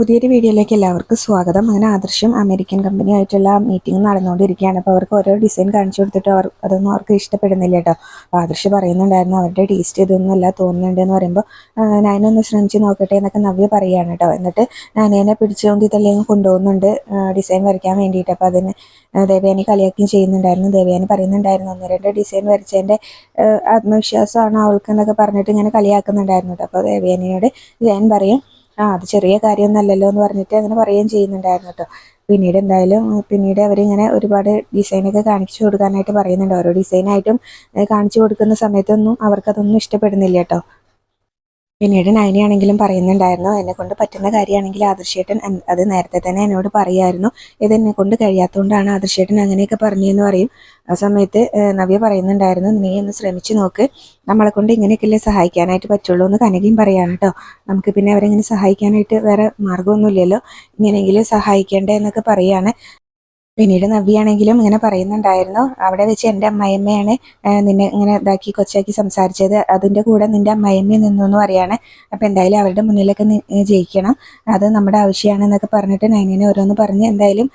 പുതിയൊരു വീഡിയോയിലേക്ക് എല്ലാവർക്കും സ്വാഗതം. അങ്ങനെ ആദർശം അമേരിക്കൻ കമ്പനിയായിട്ടുള്ള മീറ്റിംഗ് നടന്നുകൊണ്ടിരിക്കുകയാണ്. അപ്പോൾ അവർക്ക് ഓരോ ഡിസൈൻ കാണിച്ചു കൊടുത്തിട്ട് അവർ അതൊന്നും അവർക്ക് ഇഷ്ടപ്പെടുന്നില്ല കേട്ടോ. അപ്പോൾ ആദർശ് പറയുന്നുണ്ടായിരുന്നു അവരുടെ ടേസ്റ്റ് ഇതൊന്നും അല്ല തോന്നുന്നുണ്ട് എന്ന് പറയുമ്പോൾ ഞാനൊന്ന് ശ്രമിച്ച് നോക്കട്ടെ എന്നൊക്കെ നവ്യ പറയുകയാണ് കേട്ടോ. എന്നിട്ട് ഞാനേനെ പിടിച്ചുകൊണ്ട് ഇതെല്ലാം കൊണ്ടുപോകുന്നുണ്ട് ഡിസൈൻ വരയ്ക്കാൻ വേണ്ടിയിട്ട്. അപ്പോൾ അതിന് ദേവയാനി കളിയാക്കുകയും ചെയ്യുന്നുണ്ടായിരുന്നു. ദേവയാനി പറയുന്നുണ്ടായിരുന്നു ഒന്ന് രണ്ട് ഡിസൈൻ വരച്ചതിന്റെ ആത്മവിശ്വാസമാണ് അവൾക്ക് എന്നൊക്കെ പറഞ്ഞിട്ട് ഇങ്ങനെ കളിയാക്കുന്നുണ്ടായിരുന്നു കേട്ടോ. അപ്പോൾ ദേവയാനിയോട് ഞാൻ പറയും ആ അത് ചെറിയ കാര്യമൊന്നുമല്ലല്ലോ എന്ന് പറഞ്ഞിട്ട് അങ്ങനെ പറയുകയും ചെയ്യുന്നുണ്ടായിരുന്നു കേട്ടോ. പിന്നീട് എന്തായാലും പിന്നീട് അവരിങ്ങനെ ഒരുപാട് ഡിസൈനൊക്കെ കാണിച്ചു കൊടുക്കാനായിട്ട് പറയുന്നുണ്ട്. ഓരോ ഡിസൈനായിട്ടും കാണിച്ചു കൊടുക്കുന്ന സമയത്തൊന്നും അവർക്കതൊന്നും ഇഷ്ടപ്പെടുന്നില്ല കേട്ടോ. പിന്നീട് നയനിയാണെങ്കിലും പറയുന്നുണ്ടായിരുന്നു എന്നെ കൊണ്ട് പറ്റുന്ന കാര്യമാണെങ്കിൽ ആദർശേട്ടൻ അത് നേരത്തെ തന്നെ എന്നോട് പറയായിരുന്നു. ഇത് എന്നെ കൊണ്ട് കഴിയാത്തതുകൊണ്ടാണ് ആദർശേട്ടൻ അങ്ങനെയൊക്കെ പറഞ്ഞതെന്ന് പറയും. ആ സമയത്ത് നവ്യ പറയുന്നുണ്ടായിരുന്നു നീ ഒന്ന് ശ്രമിച്ചു നോക്ക്. നമ്മളെ കൊണ്ട് ഇങ്ങനെയൊക്കെയല്ലേ സഹായിക്കാനായിട്ട് പറ്റുള്ളൂ എന്ന് കനകയും പറയാണ് കേട്ടോ നമുക്ക് പിന്നെ അവരെങ്ങനെ സഹായിക്കാനായിട്ട് വേറെ മാർഗമൊന്നുമില്ലല്ലോ ഇങ്ങനെയെങ്കിലും സഹായിക്കേണ്ടേ എന്നൊക്കെ പറയാണ്. പിന്നീട് നവ്യാണെങ്കിലും ഇങ്ങനെ പറയുന്നുണ്ടായിരുന്നു. അവിടെ വെച്ച് എന്റെ അമ്മയമ്മയാണ് നിന്നെ ഇങ്ങനെ ഇതാക്കി കൊച്ചാക്കി സംസാരിച്ചത്. അതിന്റെ കൂടെ നിന്റെ അമ്മായിയമ്മ നിന്നു എന്ന് പറയാണ് അപ്പം എന്തായാലും അവരുടെ മുന്നിലൊക്കെ ജയിക്കണം. അത് നമ്മുടെ ആവശ്യമാണ് എന്നൊക്കെ പറഞ്ഞിട്ട് നൈനിനെ ഓരോന്ന് പറഞ്ഞ് എന്തായാലും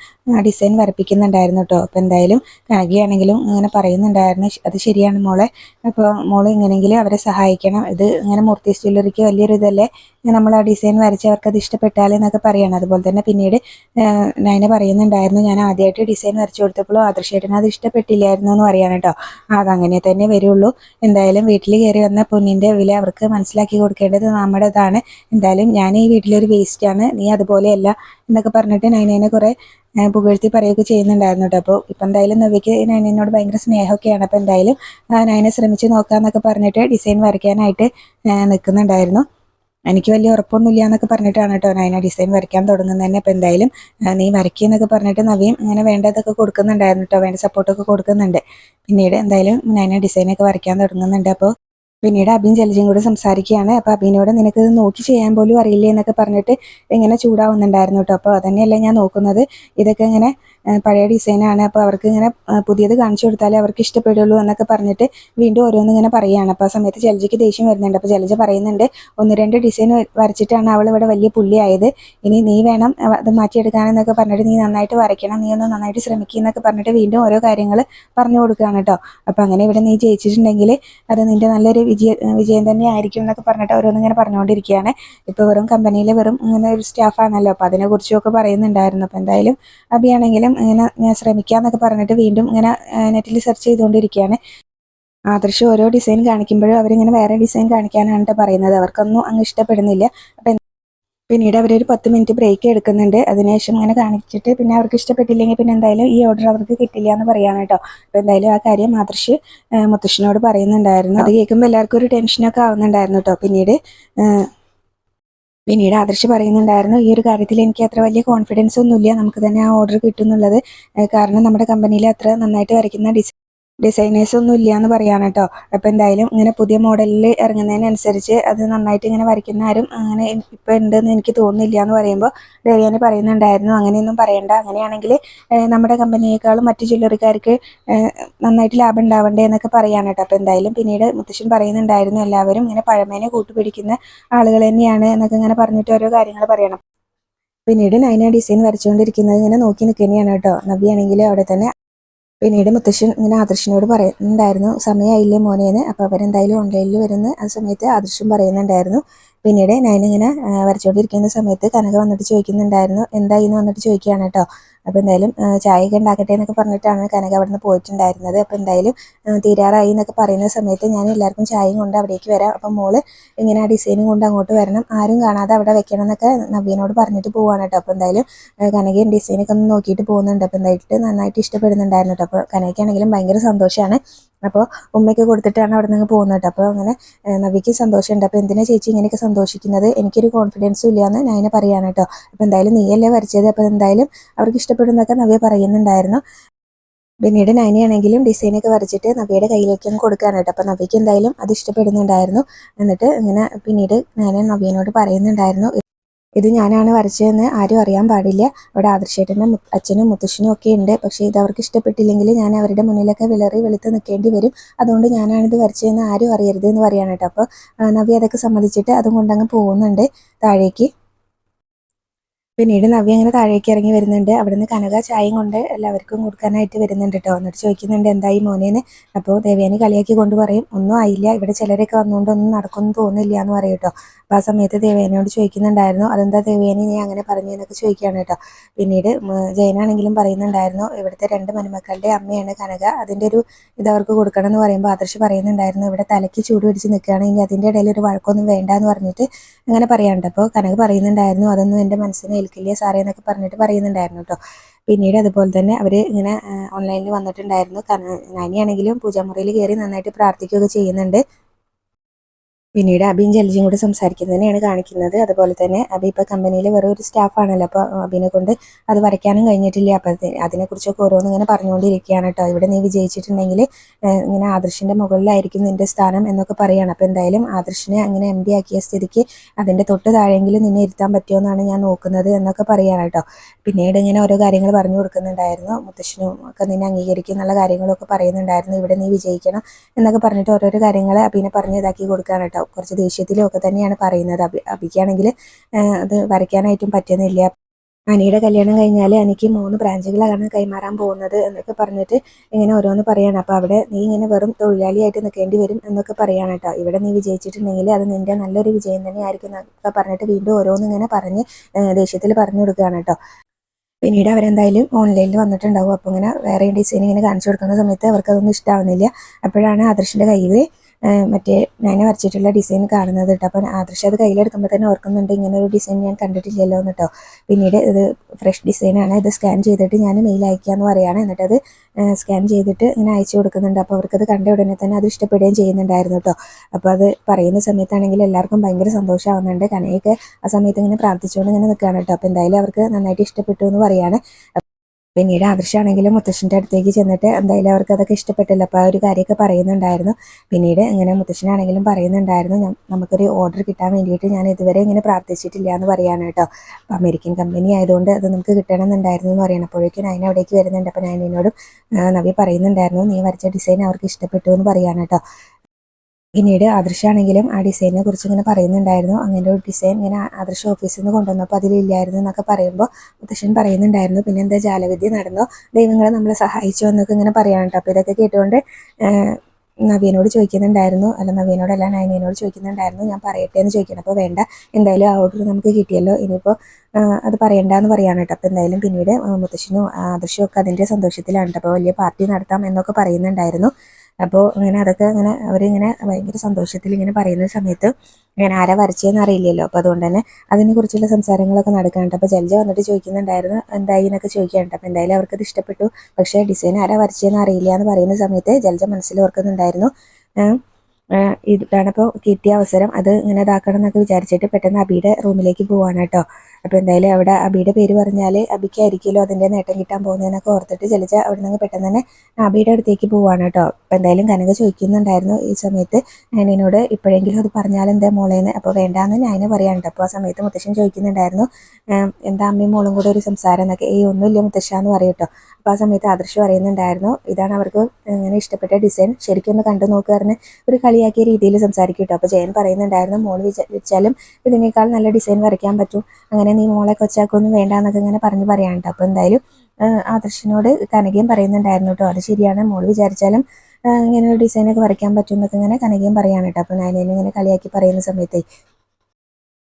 ഡിസൈൻ വരപ്പിക്കുന്നുണ്ടായിരുന്നു കേട്ടോ. അപ്പം എന്തായാലും കനകയാണെങ്കിലും ഇങ്ങനെ പറയുന്നുണ്ടായിരുന്നു. അത് ശരിയാണ് മോളെ. അപ്പോൾ മോൾ ഇങ്ങനെങ്കിലും അവരെ സഹായിക്കണം. ഇത് ഇങ്ങനെ മൂർത്തി ജ്വല്ലറിക്ക് വലിയൊരു ഇതല്ലേ നമ്മൾ ആ ഡിസൈൻ വരച്ച് അവർക്ക് അത് ഇഷ്ടപ്പെട്ടാലെന്നൊക്കെ പറയണം. അതുപോലെ തന്നെ പിന്നീട് നൈന പറയുന്നുണ്ടായിരുന്നു ഞാൻ ആദ്യമായിട്ട് ഡിസൈൻ വരച്ചു കൊടുത്തപ്പോഴും ആദർശേട്ടന് അത് ഇഷ്ടപ്പെട്ടില്ലായിരുന്നു എന്ന് പറയാൻ കേട്ടോ അതങ്ങനെ തന്നെ വരുള്ളൂ. എന്തായാലും വീട്ടിൽ കയറി വന്ന പൊന്നിന്റെ വില അവർക്ക് മനസ്സിലാക്കി കൊടുക്കേണ്ടത് നമ്മുടേതാണ്. എന്തായാലും ഞാൻ ഈ വീട്ടിലൊരു വേസ്റ്റാണ് നീ അതുപോലെയല്ല എന്നൊക്കെ പറഞ്ഞിട്ട് നൈനേനെ കുറേ പുകഴ്ത്തി പറയുകയൊക്കെ ചെയ്യുന്നുണ്ടായിരുന്നു കേട്ടോ അപ്പോൾ ഇപ്പം എന്തായാലും നവ്യക്ക് നൈനേനോട് ഭയങ്കര സ്നേഹമൊക്കെയാണ്. അപ്പോൾ എന്തായാലും നൈനെ ശ്രമിച്ച് നോക്കാമെന്നൊക്കെ പറഞ്ഞിട്ട് ഡിസൈൻ വരയ്ക്കാനായിട്ട് നിൽക്കുന്നുണ്ടായിരുന്നു. എനിക്ക് വലിയ ഉറപ്പൊന്നുമില്ല എന്നൊക്കെ പറഞ്ഞിട്ടാണ് കേട്ടോ നൈന ഡിസൈൻ വരയ്ക്കാൻ തുടങ്ങുന്നത് തന്നെ. അപ്പോൾ എന്തായാലും നീ വരയ്ക്കുന്നൊക്കെ പറഞ്ഞിട്ട് നവീം ഇങ്ങനെ വേണ്ടതൊക്കെ കൊടുക്കുന്നുണ്ടായിരുന്നു കേട്ടോ. വേണ്ട സപ്പോർട്ടൊക്കെ കൊടുക്കുന്നുണ്ട്. പിന്നീട് എന്തായാലും നൈന ഡിസൈനൊക്കെ വരയ്ക്കാൻ തുടങ്ങുന്നുണ്ട്. അപ്പോൾ പിന്നീട് അബിൻ ജലജയും കൂടെ സംസാരിക്കുകയാണ്. അപ്പോൾ അബിനോട് നിനക്ക് ഇത് നോക്കി ചെയ്യാൻ പോലും അറിയില്ലേ എന്നൊക്കെ പറഞ്ഞിട്ട് ഇങ്ങനെ ചൂടാവുന്നുണ്ടായിരുന്നു കേട്ടോ. അപ്പോൾ അതന്നെയല്ല ഞാൻ നോക്കുന്നത്. ഇതൊക്കെ ഇങ്ങനെ പഴയ ഡിസൈനാണ്. അപ്പോൾ അവർക്ക് ഇങ്ങനെ പുതിയത് കാണിച്ചു കൊടുത്താലേ അവർക്ക് ഇഷ്ടപ്പെടുള്ളൂ എന്നൊക്കെ പറഞ്ഞിട്ട് വീണ്ടും ഓരോന്ന് ഇങ്ങനെ പറയുകയാണ്. അപ്പോൾ ആ സമയത്ത് ജലജയ്ക്ക് ദേഷ്യം വരുന്നുണ്ട്. അപ്പോൾ ജലജ പറയുന്നുണ്ട് ഒന്ന് രണ്ട് ഡിസൈൻ വരച്ചിട്ടാണ് അവൾ ഇവിടെ വലിയ പുള്ളിയായത്. ഇനി നീ വേണം അത് മാറ്റിയെടുക്കാനെന്നൊക്കെ പറഞ്ഞിട്ട് നീ നന്നായിട്ട് വരയ്ക്കണം നീ ഒന്ന് നന്നായിട്ട് ശ്രമിക്കുക എന്നൊക്കെ പറഞ്ഞിട്ട് വീണ്ടും ഓരോ കാര്യങ്ങൾ പറഞ്ഞു കൊടുക്കുകയാണ് കേട്ടോ അപ്പോൾ അങ്ങനെ ഇവിടെ നീ ജയിച്ചിട്ടുണ്ടെങ്കിൽ അത് നിന്റെ നല്ലൊരു വിജയ വിജയം തന്നെ ആയിരിക്കും എന്നൊക്കെ പറഞ്ഞിട്ട് ഓരോന്ന് ഇങ്ങനെ പറഞ്ഞുകൊണ്ടിരിക്കുകയാണ്. ഇപ്പോൾ വെറും കമ്പനിയിൽ വെറും ഇങ്ങനെ ഒരു സ്റ്റാഫാണല്ലോ അപ്പോൾ അതിനെക്കുറിച്ചൊക്കെ പറയുന്നുണ്ടായിരുന്നു. അപ്പോൾ എന്തായാലും അബിയാണെങ്കിലും ഇങ്ങനെ ഞാൻ ശ്രമിക്കാം എന്നൊക്കെ പറഞ്ഞിട്ട് വീണ്ടും ഇങ്ങനെ നെറ്റിൽ സെർച്ച് ചെയ്തുകൊണ്ടിരിക്കുകയാണ്. ആദർശം ഓരോ ഡിസൈൻ കാണിക്കുമ്പോഴും അവരിങ്ങനെ വേറെ ഡിസൈൻ കാണിക്കാനാണ് പറയുന്നത്. അവർക്കൊന്നും അങ്ങ് ഇഷ്ടപ്പെടുന്നില്ല. അപ്പം പിന്നീട് അവരൊരു പത്ത് മിനിറ്റ് ബ്രേക്ക് എടുക്കുന്നുണ്ട്. അതിനുശേഷം ഇങ്ങനെ കാണിച്ചിട്ട് പിന്നെ അവർക്ക് ഇഷ്ടപ്പെട്ടില്ലെങ്കിൽ പിന്നെ എന്തായാലും ഈ ഓർഡർ അവർക്ക് കിട്ടില്ല എന്ന് പറയാണ് കേട്ടോ അപ്പോൾ എന്തായാലും ആ കാര്യം മാതൃശ് മുത്തശ്ശനോട് പറയുന്നുണ്ടായിരുന്നു. അത് കേൾക്കുമ്പോൾ എല്ലാവർക്കും ഒരു ടെൻഷനൊക്കെ ആവുന്നുണ്ടായിരുന്നു കേട്ടോ പിന്നീട് പിന്നീട് ആദർശ് പറയുന്നുണ്ടായിരുന്നു ഈ ഒരു കാര്യത്തിൽ എനിക്ക് അത്ര വലിയ കോൺഫിഡൻസ് ഒന്നുമില്ല. നമുക്ക് തന്നെ ആ ഓർഡർ കിട്ടും എന്നുള്ളത്. കാരണം നമ്മുടെ കമ്പനിയിൽ അത്ര നന്നായിട്ട് വരയ്ക്കുന്ന ഡിസൈൻ ഡിസൈനേഴ്സ് ഒന്നും ഇല്ല എന്ന് പറയാണ് കേട്ടോ അപ്പോൾ എന്തായാലും ഇങ്ങനെ പുതിയ മോഡലിൽ ഇറങ്ങുന്നതിനനുസരിച്ച് അത് നന്നായിട്ട് ഇങ്ങനെ വരയ്ക്കുന്ന ആരും അങ്ങനെ ഇപ്പോൾ ഉണ്ടെന്ന് എനിക്ക് തോന്നുന്നില്ല എന്ന് പറയുമ്പോൾ ദേവയാനി പറയുന്നുണ്ടായിരുന്നു. അങ്ങനെയൊന്നും പറയണ്ട. അങ്ങനെയാണെങ്കിൽ നമ്മുടെ കമ്പനിയേക്കാളും മറ്റു ജ്വല്ലറിക്കാർക്ക് നന്നായിട്ട് ലാഭം ഉണ്ടാവണ്ടേ എന്നൊക്കെ പറയാണ് കേട്ടോ അപ്പോൾ എന്തായാലും പിന്നീട് മുത്തശ്ശൻ പറയുന്നുണ്ടായിരുന്നു എല്ലാവരും ഇങ്ങനെ പഴമേനെ കൂട്ടുപിടിക്കുന്ന ആളുകൾ തന്നെയാണ് എന്നൊക്കെ ഇങ്ങനെ പറഞ്ഞിട്ട് ഓരോ കാര്യങ്ങൾ പറയണം. പിന്നീട് നൈന ഡിസൈൻ വരച്ചുകൊണ്ടിരിക്കുന്നത് ഇങ്ങനെ നോക്കി നിൽക്കുന്നതാണ് കേട്ടോ നബിയാണെങ്കിൽ അവിടെ തന്നെ പിന്നീട് മുത്തശ്ശൻ ഇങ്ങനെ ആദർശിനോട് പറയുന്നുണ്ടായിരുന്നു സമയമായില്ലേ മോനേന്ന്? അപ്പോൾ അവരെന്തായാലും ഓൺലൈനിൽ വരുന്ന ആ സമയത്ത് ആദർശം പറയുന്നുണ്ടായിരുന്നു പിന്നീട് ഞാനിങ്ങനെ വരച്ചുകൊണ്ടിരിക്കുന്ന സമയത്ത് കനക വന്നിട്ട് ചോദിക്കുന്നുണ്ടായിരുന്നു എന്തായി എന്ന് വന്നിട്ട് ചോദിക്കുകയാണ് കേട്ടോ അപ്പോൾ എന്തായാലും ചായയൊക്കെ ഉണ്ടാക്കട്ടെ എന്നൊക്കെ പറഞ്ഞിട്ടാണ് കനക അവിടെ നിന്ന് പോയിട്ടുണ്ടായിരുന്നത്. അപ്പോൾ എന്തായാലും തീരാറായി എന്നൊക്കെ പറയുന്ന സമയത്ത് ഞാൻ എല്ലാവർക്കും ചായയും കൊണ്ട് അവിടേക്ക് വരാം. അപ്പം മോൾ ഇങ്ങനെ ആ ഡിസൈനും കൊണ്ട് അങ്ങോട്ട് വരണം. ആരും കാണാതെ അവിടെ വെക്കണം എന്നൊക്കെ നവീനോട് പറഞ്ഞിട്ട് പോവാണ് കേട്ടോ അപ്പോൾ എന്തായാലും കനകയും ഡിസൈനൊക്കെ ഒന്ന് നോക്കിയിട്ട് പോകുന്നുണ്ട്. അപ്പോൾ എന്തായിട്ട് നന്നായിട്ട് ഇഷ്ടപ്പെടുന്നുണ്ടായിരുന്നു കേട്ടോ അപ്പോൾ കനകയ്ക്കാണെങ്കിലും ഭയങ്കര സന്തോഷമാണ് അപ്പോൾ ഉമ്മയ്ക്ക് കൊടുത്തിട്ടാണ് അവിടെ നിന്ന് പോകുന്നത് അപ്പോൾ അങ്ങനെ നവിക്ക് സന്തോഷമുണ്ട്. അപ്പോൾ എന്തിനാ ചേച്ചി ഇങ്ങനെയൊക്കെ സന്തോഷിക്കുന്നത്? എനിക്കൊരു കോൺഫിഡൻസും ഇല്ല എന്ന് നയന പറയാണ് കേട്ടോ. അപ്പോൾ എന്തായാലും നീയല്ലേ വരച്ചത്? അപ്പോൾ എന്തായാലും അവർക്ക് ഇഷ്ടപ്പെടുന്നൊക്കെ നവ്യ പറയുന്നുണ്ടായിരുന്നു. പിന്നീട് നൈനയാണെങ്കിലും ഡിസൈനൊക്കെ വരച്ചിട്ട് നവ്യയുടെ കയ്യിലേക്കും കൊടുക്കാനായിട്ട് അപ്പോൾ നവിക്ക് എന്തായാലും അത് ഇഷ്ടപ്പെടുന്നുണ്ടായിരുന്നു. എന്നിട്ട് ഇങ്ങനെ പിന്നീട് ഞാൻ നവ്യനോട് പറയുന്നുണ്ടായിരുന്നു. ഇത് ഞാനാണ് വരച്ചതെന്ന് ആരും അറിയാൻ പാടില്ല. അവിടെ ആദർശേട്ടന്റെ അച്ഛനും മുത്തശ്ശനും ഒക്കെ ഉണ്ട്. പക്ഷേ ഇത് അവർക്ക് ഇഷ്ടപ്പെട്ടില്ലെങ്കിൽ ഞാൻ അവരുടെ മുന്നിലൊക്കെ വിളറി വെളുത്ത് നിൽക്കേണ്ടി വരും. അതുകൊണ്ട് ഞാനാണിത് വരച്ചതെന്ന് ആരും അറിയരുത് എന്ന് പറയാണ് അപ്പോൾ നവ്യ അതൊക്കെ സമ്മതിച്ചിട്ട് അതും കൊണ്ടങ്ങ് പോകുന്നുണ്ട് താഴേക്ക്. പിന്നീട് നവ്യ അങ്ങനെ താഴേക്ക് ഇറങ്ങി വരുന്നുണ്ട്. അവിടുന്ന് കനക ചായയും കൊണ്ട് എല്ലാവർക്കും കൊടുക്കാനായിട്ട് വരുന്നുണ്ട് കേട്ടോ എന്നിട്ട് ചോദിക്കുന്നുണ്ട് എന്തായി മോനേന്ന്? അപ്പോൾ ദേവേനെ കളിയാക്കി കൊണ്ട് പറയും ഒന്നും ആയില്ല. ഇവിടെ ചിലരൊക്കെ വന്നുകൊണ്ട് ഒന്നും നടക്കുമെന്ന് തോന്നില്ല എന്ന് പറയും കേട്ടോ അപ്പോൾ ആ സമയത്ത് ദേവേനോട് ചോദിക്കുന്നുണ്ടായിരുന്നു അതെന്താ ദേവേനെ നീ അങ്ങനെ പറഞ്ഞതെന്നൊക്കെ ചോദിക്കുകയാണ് കേട്ടോ പിന്നീട് ജയനാണെങ്കിലും പറയുന്നുണ്ടായിരുന്നു ഇവിടുത്തെ രണ്ട് മരുമക്കളുടെ അമ്മയാണ് കനക. അതിന്റെ ഒരു ഇത് അവർക്ക് കൊടുക്കണം എന്ന് പറയുമ്പോൾ ആദർശ് പറയുന്നുണ്ടായിരുന്നു ഇവിടെ തലയ്ക്ക് ചൂട് പിടിച്ച് നിൽക്കുകയാണെങ്കിൽ അതിന്റെ ഇടയിൽ ഒരു വഴക്കൊന്നും വേണ്ട എന്ന് പറഞ്ഞിട്ട് അങ്ങനെ പറയാനുണ്ട്. അപ്പോൾ കനക പറയുന്നുണ്ടായിരുന്നു അതൊന്നും എന്റെ മനസ്സിന് ഏൽക്കില്ല സാറേ എന്നൊക്കെ പറഞ്ഞിട്ട് പറയുന്നുണ്ടായിരുന്നു കേട്ടോ. പിന്നീട് അതുപോലെ തന്നെ അവർ ഇങ്ങനെ ഓൺലൈനിൽ വന്നിട്ടുണ്ടായിരുന്നു. കാരണം നാനിയാണെങ്കിലും പൂജാമുറിയിൽ കയറി നന്നായിട്ട് പ്രാർത്ഥിക്കുകയൊക്കെ ചെയ്യുന്നുണ്ട്. പിന്നീട് അബിയും ജലജിയും കൂടെ സംസാരിക്കുന്നതിനെയാണ് കാണിക്കുന്നത്. അതുപോലെ തന്നെ അബി ഇപ്പോൾ കമ്പനിയിൽ വെറും ഒരു സ്റ്റാഫാണല്ലോ അപ്പോൾ അബിനെ കൊണ്ട് അത് വരയ്ക്കാനും കഴിഞ്ഞിട്ടില്ല. അപ്പോൾ അതിനെക്കുറിച്ചൊക്കെ ഓരോന്ന് ഇങ്ങനെ പറഞ്ഞുകൊണ്ടിരിക്കുകയാണ് കേട്ടോ. ഇവിടെ നീ വിജയിച്ചിട്ടുണ്ടെങ്കിൽ ഇങ്ങനെ ആദർശിന്റെ മുകളിലായിരിക്കും നിന്റെ സ്ഥാനം എന്നൊക്കെ പറയുകയാണ് അപ്പോൾ എന്തായാലും ആദർശിനെ അങ്ങനെ എം ആക്കിയ സ്ഥിതിക്ക് അതിന്റെ തൊട്ട് താഴെങ്കിലും നിന്നെ ഇരുത്താൻ പറ്റുമെന്നാണ് ഞാൻ നോക്കുന്നത് എന്നൊക്കെ പറയുകയാണ് കേട്ടോ. പിന്നീട് ഇങ്ങനെ ഓരോ കാര്യങ്ങൾ പറഞ്ഞു കൊടുക്കുന്നുണ്ടായിരുന്നു. മുത്തശ്ശനും ഒക്കെ നിന്നെ അംഗീകരിക്കും എന്നുള്ള കാര്യങ്ങളൊക്കെ പറയുന്നുണ്ടായിരുന്നു. ഇവിടെ നീ വിജയിക്കണം എന്നൊക്കെ പറഞ്ഞിട്ട് ഓരോരോ കാര്യങ്ങൾ അബിനെ പറഞ്ഞ് ഇതാക്കി കൊടുക്കാൻ കേട്ടോ. കുറച്ച് ദേഷ്യത്തിലും ഒക്കെ തന്നെയാണ് പറയുന്നത്. അബി അബിക്കാണെങ്കിൽ അത് വരയ്ക്കാനായിട്ടും പറ്റുന്നില്ല. അനിയുടെ കല്യാണം കഴിഞ്ഞാൽ എനിക്ക് മൂന്ന് ബ്രാഞ്ചുകളാണ് കൈമാറാൻ പോകുന്നത് എന്നൊക്കെ പറഞ്ഞിട്ട് ഇങ്ങനെ ഓരോന്ന് പറയാണ്. അപ്പോൾ അവിടെ നീ ഇങ്ങനെ വെറും തൊഴിലാളിയായിട്ട് നിൽക്കേണ്ടി വരും എന്നൊക്കെ പറയാണ് കേട്ടോ. ഇവിടെ നീ വിജയിച്ചിട്ടുണ്ടെങ്കിൽ അത് നിന്റെ നല്ലൊരു വിജയം തന്നെയായിരിക്കും എന്നൊക്കെ പറഞ്ഞിട്ട് വീണ്ടും ഓരോന്ന് ഇങ്ങനെ പറഞ്ഞ് ദേഷ്യത്തിൽ പറഞ്ഞു കൊടുക്കുകയാണ് കേട്ടോ. പിന്നീട് അവരെന്തായാലും ഓൺലൈനിൽ വന്നിട്ടുണ്ടാവും. അപ്പോൾ ഇങ്ങനെ വേറെ ഡിസൈൻ ഇങ്ങനെ കാണിച്ചു കൊടുക്കുന്ന സമയത്ത് അവർക്കതൊന്നും ഇഷ്ടമാവുന്നില്ല അപ്പോഴാണ് ആദർശിന്റെ കയ്യിൽ മറ്റേ ഞാൻ വരച്ചിട്ടുള്ള ഡിസൈൻ കാണുന്നത് കേട്ടോ. അപ്പം ആദർശ അത് കയ്യിലെടുക്കുമ്പോൾ തന്നെ ഓർക്കുന്നുണ്ട് ഇങ്ങനെ ഒരു ഡിസൈൻ ഞാൻ കണ്ടിട്ടില്ലല്ലോ എന്ന് കേട്ടോ. പിന്നീട് ഇത് ഫ്രഷ് ഡിസൈനാണ് ഇത് സ്കാൻ ചെയ്തിട്ട് ഞാൻ മെയിൽ അയക്കാമെന്ന് പറയുകയാണ് എന്നിട്ട് അത് സ്കാൻ ചെയ്തിട്ട് ഇങ്ങനെ അയച്ചു കൊടുക്കുന്നുണ്ട്. അപ്പോൾ അവർക്കത് കണ്ട ഉടനെ തന്നെ അത് ഇഷ്ടപ്പെടുകയും ചെയ്യുന്നുണ്ടായിരുന്നു കേട്ടോ. അപ്പോൾ അത് പറയുന്ന സമയത്താണെങ്കിൽ എല്ലാവർക്കും ഭയങ്കര സന്തോഷമാവുന്നുണ്ട്. കനയൊക്കെ ആ സമയത്ത് ഇങ്ങനെ പ്രാർത്ഥിച്ചുകൊണ്ട് ഇങ്ങനെ നിൽക്കുകയാണ് കേട്ടോ. അപ്പോൾ എന്തായാലും അവർക്ക് നന്നായിട്ട് ഇഷ്ടപ്പെട്ടു എന്ന് പറയുകയാണ് പിന്നീട് ആദർശാണെങ്കിലും മുത്തശ്ശന്റെ അടുത്തേക്ക് ചെന്നിട്ട് എന്തായാലും അവർക്ക് അതൊക്കെ ഇഷ്ടപ്പെട്ടില്ല. അപ്പോൾ ആ ഒരു കാര്യമൊക്കെ പറയുന്നുണ്ടായിരുന്നു. പിന്നീട് ഇങ്ങനെ മുത്തശ്ശനാണെങ്കിലും പറയുന്നുണ്ടായിരുന്നു നമുക്കൊരു ഓർഡർ കിട്ടാൻ വേണ്ടിയിട്ട് ഞാൻ ഇതുവരെ ഇങ്ങനെ പ്രാർത്ഥിച്ചിട്ടില്ല എന്ന് പറയാണ് കേട്ടോ. അപ്പോൾ അമേരിക്കൻ കമ്പനി ആയതുകൊണ്ട് അത് നമുക്ക് കിട്ടണമെന്നുണ്ടായിരുന്നു എന്ന് പറയണം. അപ്പോഴേക്കും ഞാൻ അവിടേക്ക് വരുന്നുണ്ട്. അപ്പോൾ ഞാൻ എന്നോടും നവി പറയുന്നുണ്ടായിരുന്നു നീ വരച്ച ഡിസൈൻ അവർക്ക് ഇഷ്ടപ്പെട്ടു എന്ന് പറയാണ് കേട്ടോ. പിന്നീട് ആദർശാണെങ്കിലും ആ ഡിസൈനെ കുറിച്ച് ഇങ്ങനെ പറയുന്നുണ്ടായിരുന്നു. അങ്ങനെ ഒരു ഡിസൈൻ ഇങ്ങനെ ആദർശ ഓഫീസിൽ നിന്ന് കൊണ്ടുവന്നപ്പോൾ അതിലില്ലായിരുന്നു എന്നൊക്കെ പറയുമ്പോൾ മുത്തശ്ശൻ പറയുന്നുണ്ടായിരുന്നു. പിന്നെ എന്താ ജാലവിദ്യ നടന്നോ. ദൈവങ്ങളെ നമ്മളെ സഹായിച്ചു എന്നൊക്കെ ഇങ്ങനെ പറയാനുണ്ട് അപ്പോൾ ഇതൊക്കെ കേട്ടുകൊണ്ട് നവീനോട് ചോദിക്കുന്നുണ്ടായിരുന്നു. അല്ല നവീനോടല്ല നയനോട് ചോദിക്കുന്നുണ്ടായിരുന്നു. ഞാൻ പറയട്ടെ എന്ന് ചോദിക്കണം അപ്പോൾ വേണ്ട എന്തായാലും ആ ഓർഡർ നമുക്ക് കിട്ടിയല്ലോ. ഇനിയിപ്പോൾ അത് പറയണ്ടെന്ന് പറയാണ് കേട്ടോ അപ്പോൾ എന്തായാലും പിന്നീട് മുത്തശ്ശനും ആദർശവും ഒക്കെ അതിന്റെ സന്തോഷത്തിലാണ് കേട്ടോ അപ്പോൾ വലിയ പാർട്ടി നടത്താം എന്നൊക്കെ പറയുന്നുണ്ടായിരുന്നു. അപ്പോൾ ഇങ്ങനെ അതൊക്കെ ഇങ്ങനെ അവരിങ്ങനെ ഭയങ്കര സന്തോഷത്തിൽ ഇങ്ങനെ പറയുന്ന സമയത്ത് ഇങ്ങനെ ആരാ വരച്ചതെന്ന് അറിയില്ലല്ലോ. അപ്പോൾ അതുകൊണ്ട് തന്നെ അതിനെക്കുറിച്ചുള്ള സംസാരങ്ങളൊക്കെ നടക്കാനുണ്ട്. അപ്പോൾ ജലജ വന്നിട്ട് ചോദിക്കുന്നുണ്ടായിരുന്നു എന്തായി എന്നൊക്കെ ചോദിക്കാനുണ്ട്. അപ്പോൾ എന്തായാലും അവർക്കത് ഇഷ്ടപ്പെട്ടു. പക്ഷേ ഡിസൈൻ ആരാ വരച്ചതെന്ന് അറിയില്ല എന്ന് പറയുന്ന സമയത്ത് ജലജ മനസ്സിൽ ഓർക്കുന്നുണ്ടായിരുന്നു. ഇതാണിപ്പോൾ കിട്ടിയ അവസരം. അത് ഇങ്ങനെ ഇതാക്കണം എന്നൊക്കെ വിചാരിച്ചിട്ട് പെട്ടെന്ന് അബിയുടെ റൂമിലേക്ക് പോവാണ് കേട്ടോ. അപ്പോൾ എന്തായാലും അവിടെ അബിയുടെ പേര് പറഞ്ഞാൽ അബിക്കായിരിക്കുമല്ലോ അതിന്റെ നേട്ടം കിട്ടാൻ പോകുന്നതെന്നൊക്കെ ഓർത്തിട്ട് ചലിച്ച അവിടെ നിന്ന് പെട്ടെന്ന് തന്നെ അബിയുടെ അടുത്തേക്ക് പോവാണ് കേട്ടോ. അപ്പോൾ എന്തായാലും കനക ചോദിക്കുന്നുണ്ടായിരുന്നു ഈ സമയത്ത് നയനോട് ഇപ്പോഴെങ്കിലും അത് പറഞ്ഞാൽ എന്താ മോളേന്ന്? അപ്പോൾ വേണ്ടാന്ന് ഞാൻ പറയാനുണ്ട്. അപ്പോൾ ആ സമയത്ത് മുത്തശ്ശൻ ചോദിക്കുന്നുണ്ടായിരുന്നു എന്താ അമ്മയും മോളും കൂടെ ഒരു സംസാരം എന്നൊക്കെ? ഈ ഒന്നുമില്ല മുത്തശ്ശ എന്ന് പറയും കേട്ടോ. അപ്പോൾ ആ സമയത്ത് ആദർശ് പറയുന്നുണ്ടായിരുന്നു ഇതാണ് അവർക്ക് ഇങ്ങനെ ഇഷ്ടപ്പെട്ട ഡിസൈൻ ശരിക്കും ഒന്ന് കണ്ടു നോക്കുകയായിരുന്നു ഒരു കളിയാക്കിയ രീതിയിൽ സംസാരിക്കും കേട്ടോ. അപ്പോൾ ജയൻ പറയുന്നുണ്ടായിരുന്നു മോൾ വിചാരിച്ചാലും ഇതിനേക്കാൾ നല്ല ഡിസൈൻ വരയ്ക്കാൻ പറ്റും. അങ്ങനെ നീ മോളെ കൊച്ചാക്കൊന്നും വേണ്ട എന്നൊക്കെ ഇങ്ങനെ പറഞ്ഞ് പറയാനുണ്ട് അപ്പോൾ എന്തായാലും ആദർശിനോട് കനകയും പറയുന്നുണ്ടായിരുന്നു കേട്ടോ. അത് ശരിയാണ്. മോൾ വിചാരിച്ചാലും ഇങ്ങനെ ഒരു ഡിസൈനൊക്കെ വരയ്ക്കാൻ പറ്റും എന്നൊക്കെ ഇങ്ങനെ കനകയും പറയാണ് കേട്ടോ. അപ്പോൾ ഞാൻ ഇങ്ങനെ കളിയാക്കി പറയുന്ന സമയത്തേ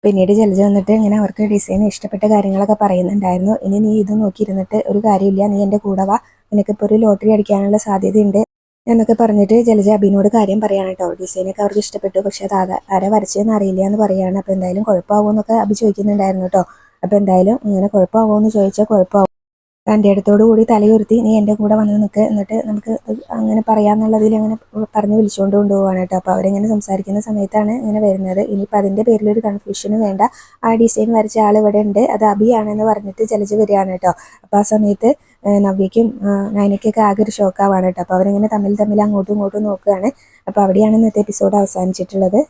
പിന്നീട് ജലജ വന്നിട്ട് ഇങ്ങനെ അവർക്ക് ഡിസൈൻ ഇഷ്ടപ്പെട്ട കാര്യങ്ങളൊക്കെ പറയുന്നുണ്ടായിരുന്നു. ഇനി നീ ഇത് നോക്കിയിരുന്നിട്ട് ഒരു കാര്യമില്ല. നീ എന്റെ കൂടെ വാ. നിനക്കിപ്പോൾ ഒരു ലോട്ടറി അടിക്കാനുള്ള സാധ്യതയുണ്ട്. എന്നൊക്കെ പറഞ്ഞിട്ട് ജലജ അബിനോട് കാര്യം പറയാണ് കേട്ടോ. ഡിസൈനൊക്കെ അവർക്ക് ഇഷ്ടപ്പെട്ടു. പക്ഷെ അത് ആരെ വരച്ചതെന്ന് അറിയില്ല എന്ന് പറയാണ്. അപ്പോൾ എന്തായാലും കുഴപ്പമാകുമെന്നൊക്കെ അബി ചോദിക്കുന്നുണ്ടായിരുന്നു കേട്ടോ. അപ്പോൾ എന്തായാലും ഇങ്ങനെ കുഴപ്പമാകുമോ എന്ന് ചോദിച്ചാൽ കുഴപ്പമാകും തന്റെ അടുത്തോടു കൂടി തലയുരുത്തി നീ എന്റെ കൂടെ വന്ന് നിൽക്ക് എന്നിട്ട് നമുക്ക് അങ്ങനെ പറയാമെന്നുള്ളതിൽ അങ്ങനെ പറഞ്ഞ് വിളിച്ചുകൊണ്ട് കൊണ്ടുപോവാണ് കേട്ടോ. അപ്പോൾ അവരിങ്ങനെ സംസാരിക്കുന്ന സമയത്താണ് ഇങ്ങനെ വരുന്നത്. ഇനിയിപ്പോൾ അതിന്റെ പേരിലൊരു കൺഫ്യൂഷനും വേണ്ട. ആ ഡിസൈൻ വരച്ച ആൾ ഇവിടെ ഉണ്ട്. അത് അബിയാണെന്ന് പറഞ്ഞിട്ട് ചലച്ച് വരികയാണ് കേട്ടോ. അപ്പോൾ ആ സമയത്ത് നവ്യയ്ക്കും നയനയ്ക്കൊക്കെ ആകെ ഒരു ഷോക്കാവാണ് കേട്ടോ. അപ്പോൾ അവരിങ്ങനെ തമ്മിൽ തമ്മിൽ അങ്ങോട്ടും ഇങ്ങോട്ടും നോക്കുകയാണ്. അപ്പോൾ അവിടെയാണ് ഇന്നത്തെ എപ്പിസോഡ് അവസാനിച്ചിട്ടുള്ളത്.